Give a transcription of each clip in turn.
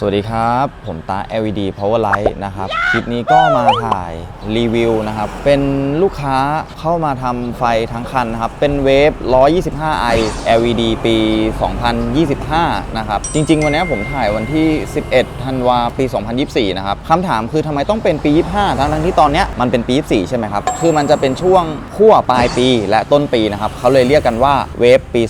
สวัสดีครับ ผมตา LED Power Light นะครับ คลิปนี้ก็มาถ่ายรีวิวนะครับ เป็นลูกค้าเข้ามาทำไฟทั้งคันนะครับ เป็นเวฟ 125i LED ปี 2025 นะครับ จริง ๆ วันนี้ผมถ่ายวันที่ 11 ธันวาปี 2024 นะครับคำถามคือทำไมต้องเป็นปี 25 ทั้งๆที่ตอนนี้มันเป็นปี 24 ใช่ไหมครับ คือมันจะเป็นช่วงขั้วปลายปีและต้นปีนะครับเขาเลยเรียกกันว่าเวฟปี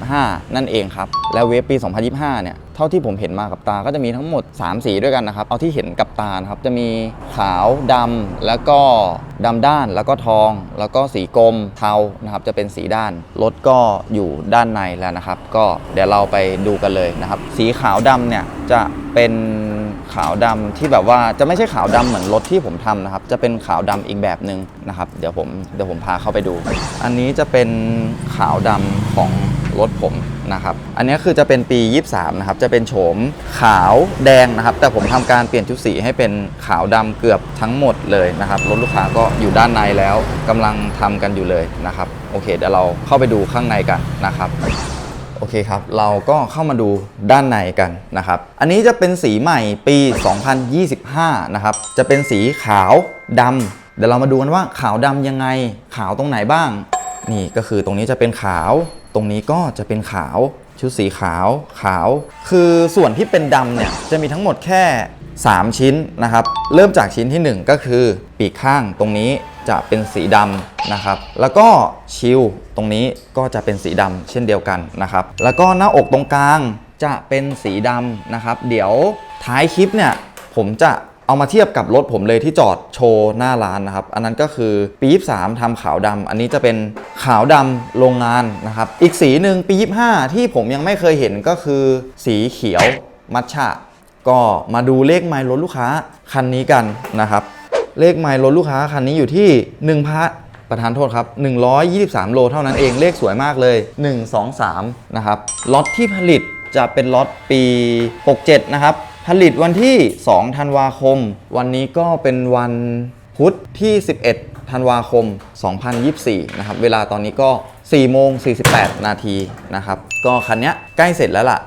2025 นั่นเองครับ และเวฟปี 2025 เนี่ย เท่าที่ผมเห็นมากับตาก็จะมีทั้งหมด 3 สีด้วยกันนะครับ เอาที่เห็นกับตานะครับจะมีขาวดำแล้วก็ดำด้านแล้วก็ทอง แล้วก็สีกรมเทานะครับจะเป็นสีด้านรถก็อยู่ด้านในแล้วนะครับ ก็เดี๋ยวเราไปดูกันเลยนะครับ สีขาวดำเนี่ยจะเป็นขาวดำที่แบบว่าจะไม่ใช่ขาวดำเหมือนรถที่ผมทำนะครับ จะเป็นขาวดำอีกแบบหนึ่งนะครับ เดี๋ยวผมเดี๋ยวผมพาเข้าไปดู อันนี้จะเป็นขาวดำของรถผม นะครับ อันนี้คือจะเป็นปี 23 นะครับ จะเป็นโฉมขาวแดงนะครับ แต่ผมทำการเปลี่ยนชุดสีให้เป็นขาวดำเกือบทั้งหมดเลยนะครับ รถลูกค้าก็อยู่ด้านในแล้วกำลังทำกันอยู่เลยนะครับ โอเค เดี๋ยวเราเข้าไปดูข้างในกันนะครับโอเคครับ เราก็เข้ามาดูด้านในกันนะครับ อันนี้จะเป็นสีใหม่ปี 2025 นะครับ จะเป็นสีขาวดำเดี๋ยวเรามาดูกันว่าขาวดำยังไง ขาวตรงไหนบ้าง นี่ก็คือตรงนี้จะเป็นขาว ตรงนี้ก็จะเป็นขาวชุดสีขาวขาว คือส่วนที่เป็นดำเนี่ยจะมีทั้งหมดแค่ 3 ชิ้นนะครับ เริ่มจากชิ้นทีหนึ่1 ก็คือปีกข้างตรงนี้จะเป็นสีดำนะครับ แล้วก็ชิลตรงนี้ก็จะเป็นสีดำเช่นเดียวกันนะครับ แล้วก็หน้าอกตรงกลางจะเป็นสีดำนะครับ เดี๋ยวท้ายคลิปเนี่ยผมจะ เอามาเทียบกับรถผมเลยที่จอดโชว์หน้าร้านนะครับ อันนั้นก็คือปี 23ทำขาวดำอันนี้จะเป็นขาวดำโรงงานนะครับ อีกสีหนึ่งปี 25 ที่ผมยังไม่เคยเห็นก็คือสีเขียวมัทฉะก็มาดูเลขไมล์รถลูกค้าคันนี้กันนะครับ เลขไมล์รถลูกค้าคันนี้อยู่ที่ 1พัประธานโทษครับ 123 โลเท่านั้นเองเลขสวยมากเลย 1 2 3 นะครับล็อตที่ผลิตจะเป็นล็อตปี 67 นะครับ ผลิตวันที่ 2 ธันวาคม วันนี้ก็เป็นวันพุธที่ 11 ธันวาคม 2024 นะครับ เวลาตอนนี้ก็ 4 โมง 48 นาทีนะครับ ก็คันนี้ใกล้เสร็จแล้วล่ะ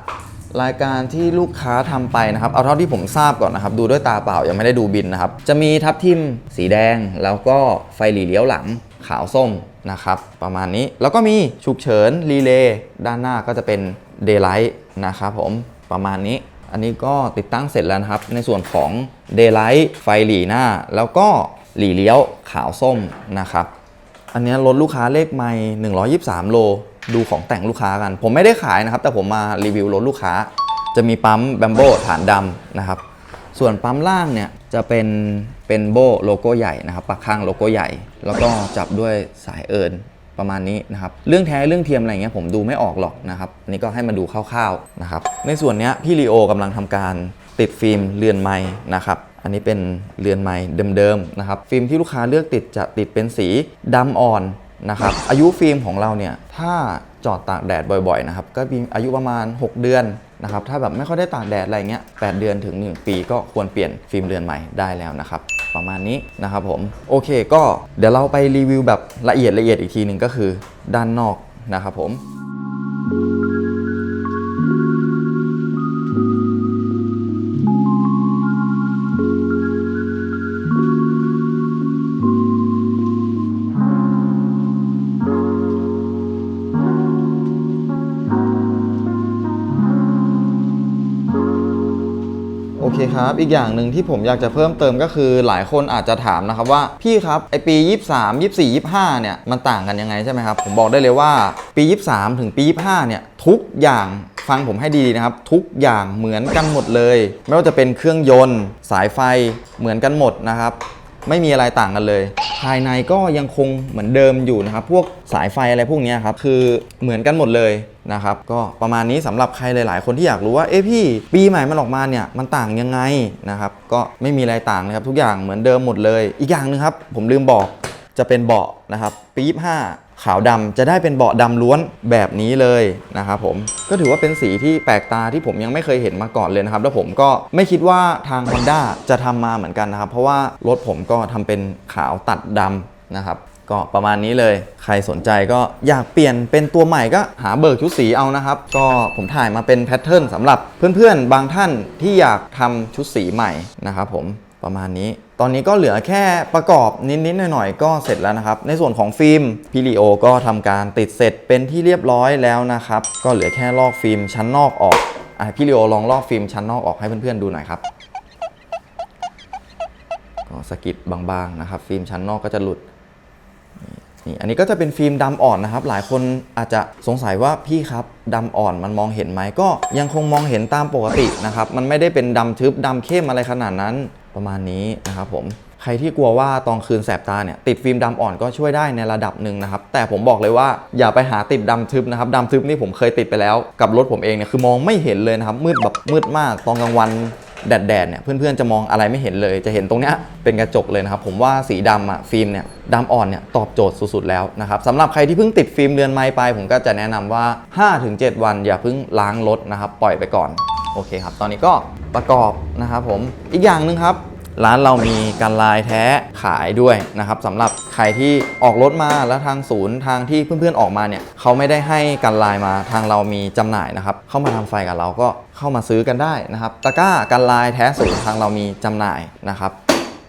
รายการที่ลูกค้าทำไปนะครับ เอาเท่าที่ผมทราบก่อนนะครับ ดูด้วยตาเปล่า ยังไม่ได้ดูบินนะครับ จะมีทับทิมสีแดง แล้วก็ไฟหลีเลี้ยวหลังขาวส้มนะครับ ประมาณนี้ แล้วก็มีฉุกเฉินรีเลย์ด้านหน้าก็จะเป็นเดย์ไลท์นะครับผม ประมาณนี้ อันนี้ก็ติดตั้งเสร็จแล้วนะครับ ในส่วนของเดย์ไลท์ไฟหลีหน้า แล้วก็หลีเลี้ยวขาวส้มนะครับ อันนี้รถลูกค้าเลขไม่123 โล ดูของแต่งลูกค้ากัน ผมไม่ได้ขายนะครับ แต่ผมมารีวิวรถลูกค้า จะมีปั๊มแบมโบฐานดำนะครับ ส่วนปั๊มล่างเนี่ยจะเป็นเป็นโบโลโก้ใหญ่นะครับ ปักข้างโลโก้ใหญ่ แล้วก็จับด้วยสายเอิญ ประมาณนี้นะครับเรื่องแท้เรื่องเทียมอะไรเงี้ยผมดูไม่ออกหรอกนะครับอันนี่ก็ให้มาดูคร่าวๆนะครับในส่วนนี้พี่ลีโอกำลังทำการติดฟิล์มเรือนไม้นะครับอันนี้เป็นเรือนไม้เดิมๆนะครับฟิล์มที่ลูกค้าเลือกติดจะติดเป็นสีดำอ่อนนะครับอายุฟิล์มของเราเนี่ยถ้าจอดตากแดดบ่อยๆนะครับก็มีอายุประมาณ 6 เดือน นะครับถ้าแบบไม่ค่อยได้ตากแดดอะไรเงี้ย8เดือนถึง 1 ปีก็ควรเปลี่ยนฟิล์มเรือนใหม่ได้แล้วนะครับประมาณนี้นะครับผมโอเคก็เดี๋ยวเราไปรีวิวแบบละเอียดละเอียดอีกทีหนึ่งก็คือด้านนอกนะครับผม โอเคครับ อีกอย่างหนึ่งที่ผมอยากจะเพิ่มเติมก็คือหลายคนอาจจะถามนะครับว่าพี่ครับไอปี 23 24 25 เนี่ยมันต่างกันยังไงใช่ไหมครับ ผมบอกได้เลยว่าปี 23 ถึงปี 25 เนี่ยทุกอย่างฟังผมให้ดีๆนะครับ ทุกอย่างเหมือนกันหมดเลย ไม่ว่าจะเป็นเครื่องยนต์ สายไฟเหมือนกันหมดนะครับ ไม่มีอะไรต่างกันเลย ภายในก็ยังคงเหมือนเดิมอยู่นะครับ พวกสายไฟอะไรพวกนี้ครับคือเหมือนกันหมดเลย นะครับก็ประมาณนี้สำหรับใครหลาย ๆ คนที่อยากรู้ว่าเอ๊ะพี่ปีใหม่มันออกมาเนี่ยมันต่างยังไงนะครับก็ไม่มีอะไรต่างนะครับ ทุกอย่างเหมือนเดิมหมดเลย อีกอย่างหนึงครับผมลืมบอกจะเป็นเบาะนะครับปี25ขาวดำจะได้เป็นเบาะดำล้วนแบบนี้เลยนะครับผมก็ถือว่าเป็นสีที่แปลกตาที่ผมยังไม่เคยเห็นมาก่อนเลยนะครับ แล้วผมก็ไม่คิดว่าทาง Honda จะทำมาเหมือนกันนะครับ เพราะว่ารถผมก็ทำเป็นขาวตัดดำนะครับ ก็ประมาณนี้เลย ใครสนใจก็อยากเปลี่ยนเป็นตัวใหม่ก็หาเบิกชุดสีเอานะครับ ก็ผมถ่ายมาเป็นแพทเทิร์นสำหรับเพื่อนๆ บางท่านที่อยากทำชุดสีใหม่นะครับผมประมาณนี้ ตอนนี้ก็เหลือแค่ประกอบนิดๆหน่อยๆก็เสร็จแล้วนะครับ ในส่วนของฟิล์มพิลิโอก็ทำการติดเสร็จเป็นที่เรียบร้อยแล้วนะครับ ก็เหลือแค่ลอกฟิล์มชั้นนอกออกอะพี่ลิโอลองลอกฟิล์มชั้นนอกออกให้เพื่อนๆดูหน่อยครับก็สกิดบางๆนะครับ ฟิล์มชั้นนอกก็จะหลุด นี่อันนี้ก็จะเป็นฟิล์มดำอ่อนนะครับ หลายคนอาจจะสงสัยว่าพี่ครับดำอ่อนมันมองเห็นไหมก็ยังคงมองเห็นตามปกตินะครับ มันไม่ได้เป็นดำทึบดำเข้มอะไรขนาดนั้นประมาณนี้นะครับผมใครที่กลัวว่าตอนคืนแสบตาเนี่ยติดฟิล์มดำอ่อนก็ช่วยได้ในระดับหนึ่งนะครับ แต่ผมบอกเลยว่าอย่าไปหาติดดำทึบนะครับดำทึบนี่ผมเคยติดไปแล้ว กับรถผมเองเนี่ยคือมองไม่เห็นเลยนะครับมืดแบบมืดมากตอนกลางวัน แดดๆเนี่ยเพื่อนๆจะมองอะไรไม่เห็นเลย จะเห็นตรงเนี้ยเป็นกระจกเลยนะครับ ผมว่าสีดำอะฟิล์มเนี่ยดำอ่อนเนี่ยตอบโจทย์สุดๆแล้วนะครับสำหรับใครที่เพิ่งติดฟิล์มเรือนไม้ไป ผมก็จะแนะนำว่า 5-7 วันอย่าเพิ่งล้างรถนะครับปล่อยไปก่อนโอเคครับ ตอนนี้ก็ประกอบนะครับผมอีกอย่างหนึ่งครับ ร้านเรามีกันลายแท้ขายด้วยนะครับสำหรับใครที่ออกรถมาแล้วทางศูนย์ทางที่เพื่อนๆออกมาเนี่ยเขาไม่ได้ให้กันลายมาทางเรามีจำหน่ายนะครับเข้ามาทำไฟกับเราก็เข้ามาซื้อกันได้นะครับตะกร้ากันลายแท้ศูนย์ทางเรามีจำหน่ายนะครับ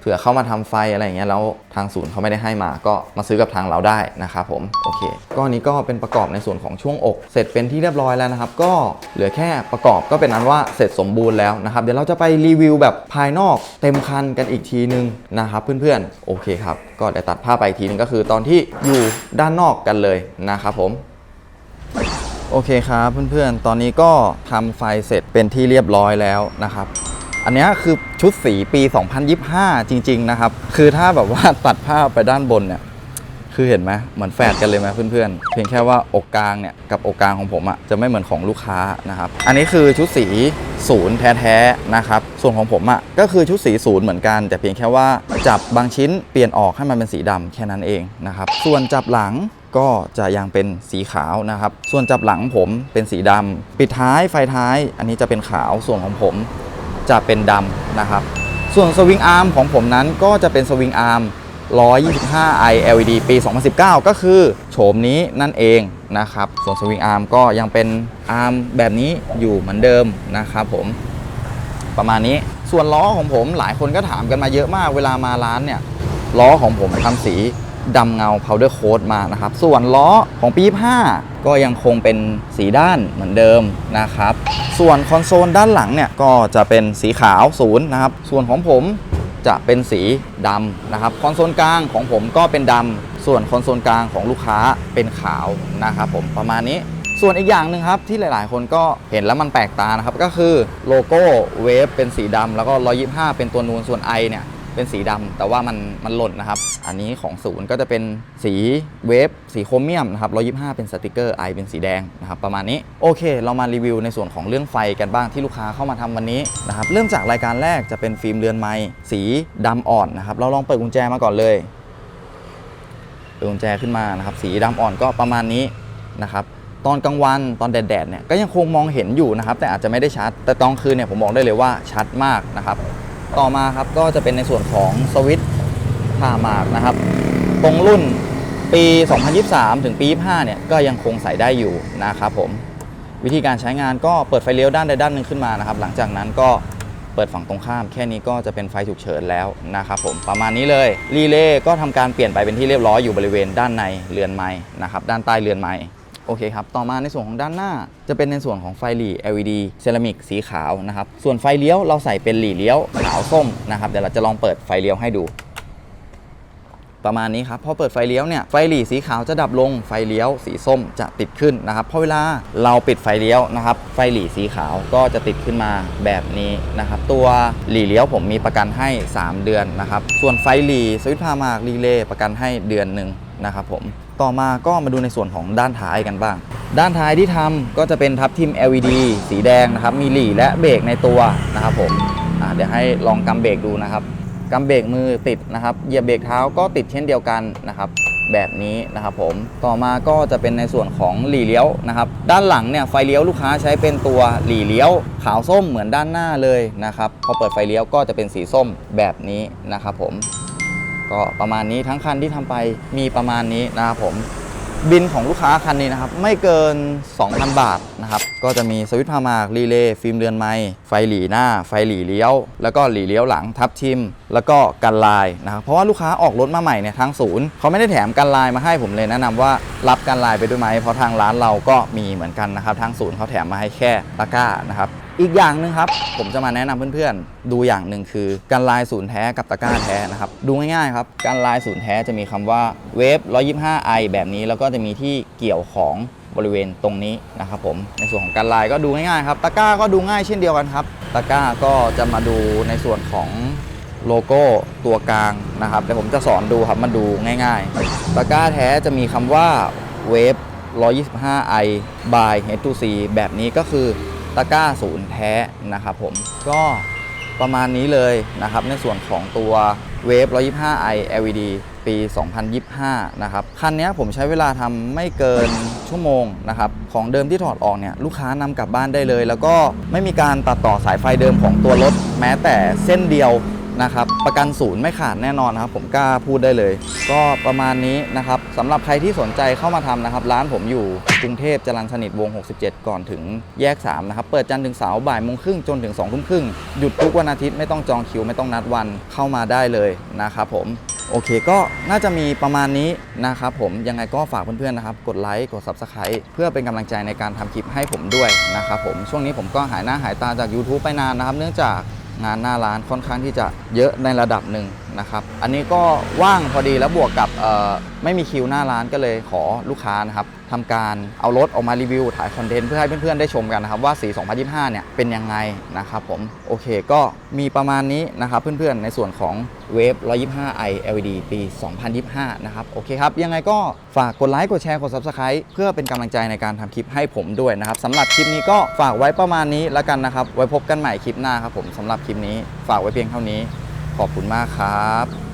ผื่อเข้ามาทำไฟอะไรอย่างเงี้ยแล้วทางศูนย์เขาไม่ได้ให้มา ก็มาซื้อกับทางเราได้นะครับผมโอเคก็อันนี้ก็เป็นประกอบในส่วนของช่วงอก เสร็จเป็นที่เรียบร้อยแล้วนะครับ ก็เหลือแค่ประกอบก็เป็นอันว่าเสร็จสมบูรณ์แล้วนะครับ เดี๋ยวเราจะไปรีวิวแบบภายนอกเต็มคันกันอีกทีนึงนะครับเพื่อนๆโอเคครับก็เดี๋ยวตัดภาพไปอีกทีนึงก็คือตอนที่อยู่ด้านนอกกันเลยนะครับผมโอเคครับเพื่อนๆ ตอนนี้ก็ทำไฟเสร็จเป็นที่เรียบร้อยแล้วนะครับ อันนี้คือชุดสีปี 2025 จริง ๆ นะครับ คือถ้าแบบว่าตัดภาพไปด้านบนเนี่ย คือเห็นไหมเหมือนแฝดกันเลยไหมเพื่อนๆ เพียงแค่ว่าอกกลางเนี่ย กับอกกลางของผมอะ่ะจะไม่เหมือนของลูกค้านะครับ อันนี้คือชุดสีศูนย์แท้ๆนะครับ ส่วนของผมอะ่ะก็คือชุดสีศูนย์เหมือนกัน แต่เพียงแค่ว่าจับบางชิ้นเปลี่ยนออกให้มันเป็นสีดำแค่นั้นเองนะครับ ส่วนจับหลังก็จะยังเป็นสีขาวนะครับ ส่วนจับหลังผมเป็นสีดำปิดท้ายไฟท้าย อันนี้จะเป็นขาว ส่วนของผม จะเป็นดำนะครับ ส่วนสวิงอาร์มของผมนั้นก็จะเป็นสวิงอาร์ม 125i LED ปี 2019 ก็คือโฉมนี้นั่นเองนะครับ ส่วนสวิงอาร์มก็ยังเป็นอาร์มแบบนี้อยู่เหมือนเดิมนะครับผมประมาณนี้ส่วนล้อของผมหลายคนก็ถามกันมาเยอะมากเวลามาร้านเนี่ยล้อของผมทำสี ดำเงา powder coat มานะครับ ส่วนล้อของปี5ก็ยังคงเป็นสีด้านเหมือนเดิมนะครับ ส่วนคอนโซลด้านหลังเนี่ยก็จะเป็นสีขาวศูนย์นะครับ ส่วนของผมจะเป็นสีดำนะครับ คอนโซลกลางของผมก็เป็นดำ ส่วนคอนโซลกลางของลูกค้าเป็นขาวนะครับผมประมาณนี้ส่วนอีกอย่างหนึ่งครับ ที่หลาย ๆ คนก็เห็นแล้วมันแปลกตานะครับ ก็คือโลโก้เวฟเป็นสีดำแล้วก็ 125 เป็นตัวนูนส่วน I เนี่ย เป็นสีดำแต่ว่ามันมันหล่นนะครับ อันนี้ของศูนย์ก็จะเป็นสีเวฟสีโครเมียมนะครับ125เป็นสติกเกอร์ I เป็นสีแดงนะครับประมาณนี้โอเค เรามารีวิวในส่วนของเรื่องไฟกันบ้างที่ลูกค้าเข้ามาทำวันนี้นะครับเริ่มจากรายการแรกจะเป็นฟิล์มเรือนไม้สีดำอ่อนนะครับเราลองเปิดกุญแจมาก่อนเลยเปิดกุญแจขึ้นมานะครับสีดำอ่อนก็ประมาณนี้นะครับตอนกลางวันตอนแดดๆเนี่ยก็ยังคงมองเห็นอยู่นะครับแต่อาจจะไม่ได้ชัด แต่ตอนคืนเนี่ยผมบอกได้เลยว่าชัดมากนะครับ ต่อมาครับก็จะเป็นในส่วนของสวิตช์ผ่าหมากนะครับ ตรงรุ่นปี 2023 ถึงปี 25 เนี่ยก็ยังคงใส่ได้อยู่นะครับผมวิธีการใช้งานก็เปิดไฟเลี้ยวด้านใดด้านหนึ่งขึ้นมานะครับ หลังจากนั้นก็เปิดฝั่งตรงข้าม แค่นี้ก็จะเป็นไฟฉุกเฉินแล้วนะครับผมประมาณนี้เลยรีเลย์ก็ทำการเปลี่ยนไปเป็นที่เรียบร้อยอยู่บริเวณด้านในเรือนไม้นะครับด้านใต้เรือนไม้ โอเคครับ ต่อมาในส่วนของด้านหน้า จะเป็นในส่วนของไฟหลี LED เซรามิกสีขาวนะครับ ส่วนไฟเลี้ยวเราใส่เป็นหลีเลี้ยวขาวส้มนะครับ เดี๋ยวเราจะลองเปิดไฟเลี้ยวให้ดู ประมาณนี้ครับ พอเปิดไฟเลี้ยวเนี่ย ไฟหลีสีขาวจะดับลง ไฟเลี้ยวสีส้มจะติดขึ้นนะครับ พอเวลาเราปิดไฟเลี้ยวนะครับ ไฟหลีสีขาวก็จะติดขึ้นมาแบบนี้นะครับ ตัวหลีเลี้ยวผมมีประกันให้ 3 เดือนนะครับ ส่วนไฟหลีสวิตช์พามากรีเลย์ประกันให้เดือนหนึ่ง นะครับผมต่อมาก็มาดูในส่วนของด้านท้ายกันบ้าง ด้านท้ายที่ทำก็จะเป็นทับทิม LED สีแดงนะครับ มีหลีและเบรกในตัวนะครับผมเดี๋ยวให้ลองกำเบรกดูนะครับกำเบรกมือติดนะครับเหยียบเบรกเท้าก็ติดเช่นเดียวกันนะครับแบบนี้นะครับผมต่อมาก็จะเป็นในส่วนของหลีเลี้ยวนะครับด้านหลังเนี่ยไฟเลี้ยวลูกค้าใช้เป็นตัวหลีเลี้ยว ขาวส้มเหมือนด้านหน้าเลยนะครับพอเปิดไฟเลี้ยวก็จะเป็นสีส้มแบบนี้นะครับผม ก็ประมาณนี้ทั้งคันที่ทำไปมีประมาณนี้นะครับผมบินของลูกค้าคันนี้นะครับ ไม่เกิน 2,000 บาทนะครับ ก็จะมีสวิตช์พามากรีเลย์ฟิล์มเรือนไม้ไฟหลีหน้า ไฟหลีเลี้ยว แล้วก็หลีเลี้ยวหลังทับทิม แล้วก็กันลายนะครับ เพราะว่าลูกค้าออกรถมาใหม่เนี่ยทางศูนย์เขาไม่ได้แถมกันลายมาให้ผมเลยแนะนำว่ารับกันลายไปด้วยไหมเพราะทางร้านเราก็มีเหมือนกันนะครับ ทางศูนย์เขาแถมมาให้แค่ตะกร้านะครับ อีกอย่างหนึ่งครับ ผมจะมาแนะนำเพื่อนๆ ดูอย่างหนึ่งคือการลายศูนย์แท้กับตะกร้าแท้นะครับ ดูง่ายๆครับการลายศูนย์แท้จะมีคำว่าเวฟ 125i แบบนี้แล้วก็จะมีที่เกี่ยวของบริเวณตรงนี้นะครับผมในส่วนของการลายก็ดูง่ายๆครับตะกร้าก็ดูง่ายเช่นเดียวกันครับตะกร้าก็จะมาดูในส่วนของโลโก้ตัวกลางนะครับเดี๋ยวผมจะสอนดูครับมันดูง่ายๆตะกร้าแท้จะมีคำว่าเวฟ 125i by H2C แบบนี้ก็คือ ตะกร้าศูนย์แท้นะครับผมก็ประมาณนี้เลยนะครับ ในส่วนของตัวเวฟ 125i LED ปี 2025 นะครับ คันนี้ผมใช้เวลาทำไม่เกินชั่วโมงนะครับ ของเดิมที่ถอดออกเนี่ย ลูกค้านำกลับบ้านได้เลย แล้วก็ไม่มีการตัดต่อสายไฟเดิมของตัวรถ แม้แต่เส้นเดียว นะครับ ประกันศูนย์ไม่ขาดแน่นอนครับ ผมกล้าพูดได้เลย ก็ประมาณนี้นะครับสำหรับใครที่สนใจเข้ามาทำนะครับ ร้านผมอยู่กรุงเทพจรัญสนิทวง 67 ก่อนถึงแยก 3 นะครับ เปิดจันทร์ถึงเสาร์บ่ายโมงครึ่งจนถึง2ทุ่มครึ่งหยุดทุกวันอาทิตย์ไม่ต้องจองคิวไม่ต้องนัดวันเข้ามาได้เลยนะครับผมโอเคก็น่าจะมีประมาณนี้นะครับผมยังไงก็ฝากเพื่อนๆนะครับ กดไลค์กด Subscribe เพื่อเป็นกำลังใจในการทำคลิปให้ผมด้วยนะครับผมช่วงนี้ผมก็หายหน้าหายตาจาก YouTube ไปนานนะครับ เนื่องจาก งานหน้าร้านค่อนข้างที่จะเยอะในระดับหนึ่ง นะครับ อันนี้ก็ว่างพอดีแล้วบวกกับไม่มีคิวหน้าร้านก็เลยขอลูกค้านะครับทำการเอารถออกมารีวิวถ่ายคอนเทนต์เพื่อให้เพื่อนๆได้ชมกันนะครับว่าสี 2025 เนี่ยเป็นยังไงนะครับผมโอเคก็มีประมาณนี้นะครับเพื่อนๆ ในส่วนของเวฟ 125i LED ปี 2025 นะครับโอเคครับ ยังไงก็ฝากกดไลค์กดแชร์กด Subscribe เพื่อเป็นกำลังใจในการทำคลิปให้ผมด้วยนะครับสำหรับคลิปนี้ก็ฝากไว้ประมาณนี้แล้วกันนะครับ ไว้พบกันใหม่คลิปหน้าครับผมสำหรับคลิปนี้ฝากไว้เพียงเท่านี้ ขอบคุณมากครับ